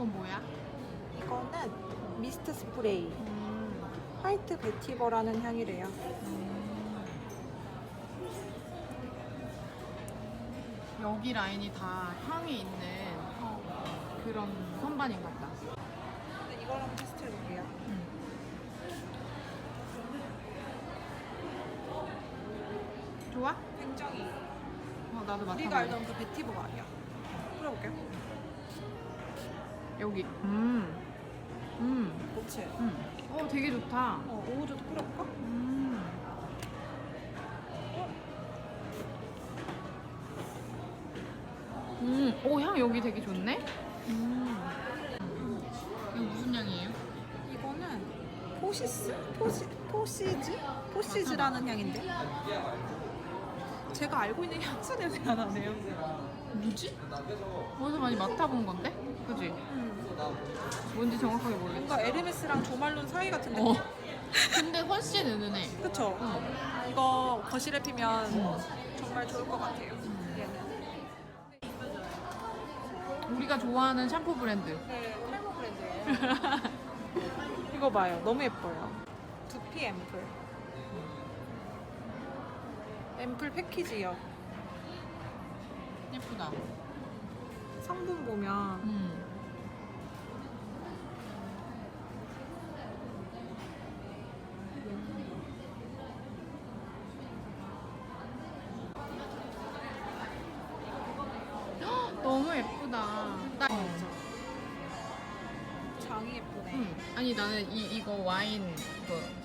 그건 뭐야? 이거는 미스트 스프레이. 음. 화이트 베티버라는 향이래요. 여기 라인이 다 향이 있는 그런 선반인 것 같다. 근데 이거랑 테스트 해 볼게요. 좋아? 굉장히 어, 나도 우리가 맡아볼래. 알던 그 베티버가 아니야. 뿌려볼게요. 여기. 음. 음. 그렇지. 음. 어, 되게 좋다. 어, 오우조도 뿌려볼까? 음. 음, 오, 향 여기 되게 좋네? 음. 이거 무슨 향이에요? 이거는 포시스? 포시, 포시즈? 포시즈라는 향인데 제가 알고 있는 향수 냄새가 나네요 뭐지? 어디서 많이 맡아본 건데? 그지? 음, 뭔지 정확하게 모르겠어. 뭔가 에르메스랑 조말론 사이 같은 느낌 어. 근데 훨씬 은은해. 그쵸? 어. 이거 거실에 피면 정말 좋을 것 같아요 얘는 우리가 좋아하는 샴푸 브랜드. 네, 탈모 브랜드예요 이거 봐요 너무 예뻐요 두피 앰플 앰플 패키지요 예쁘다. 성분 보면 음. 헉, 너무 예쁘다. 나, 장이 예쁘네 음. 아니 나는 이 이거 와인 그.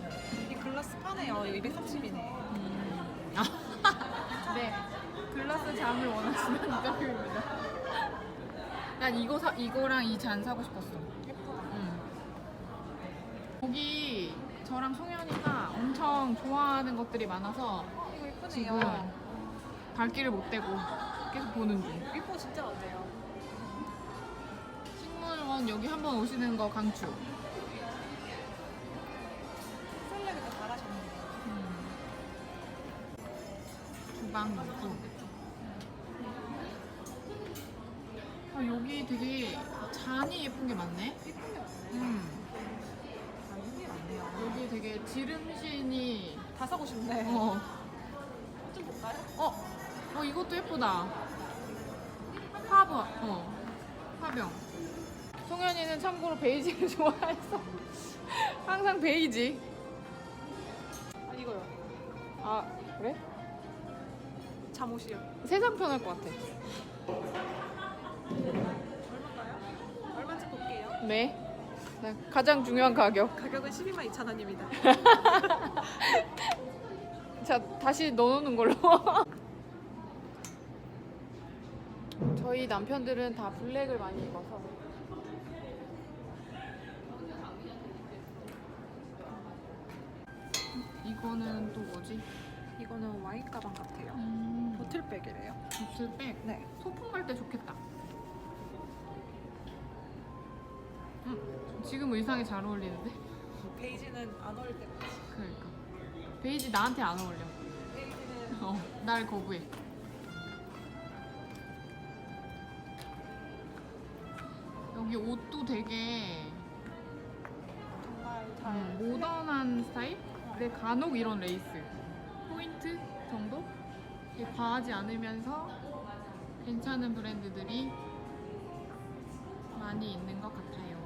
이 글라스 파네요 230이네 음. 아. 네. 글라스 잔을 원하시는 이정입니다. 난 이거 사 이거랑 이 잔 사고 싶었어. 응. 여기 저랑 송현이가 엄청 좋아하는 것들이 많아서 이거 예쁘네요 발길을 못 대고 계속 보는 중. 이거 진짜 어때요? 식물원 여기 한번 오시는 거 강추. 셀렉도 잘하셨네요 주방 문구. 아, 여기 되게 잔이 예쁜 게 많네. 예쁘네요 음. 아 이게 많네요 여기 되게 지름신이 다 사고 싶네 어. 좀 볼까요? 어, 어 이것도 예쁘다. 화브, 어, 화병. 송현이는 참고로 베이지를 좋아해서 항상 베이지. 아 이거요 아 그래? 잠옷이요 세상 편할 것 같아. 얼마인가요? 얼마인지 볼게요 네. 네, 가장 중요한 가격. 가격은 12만 2천 원입니다 자 다시 넣어놓는 걸로. 저희 남편들은 다 블랙을 많이 입어서. 이거는 또 뭐지? 이거는 와인 가방 같아요 음, 보틀백이래요 보틀백. 네 소풍 갈 때 좋겠다. 음, 지금 의상에 잘 어울리는데? 베이지는 안 어울릴 때 같이 그러니까. 베이지 나한테 안 어울려. 베이지는 어, 날 거부해. 여기 옷도 되게 정말 잘 음, 모던한 스타일? 근데 간혹 이런 레이스. 포인트 정도? 이게 과하지 않으면서 괜찮은 브랜드들이 많이 있는 것 같아요.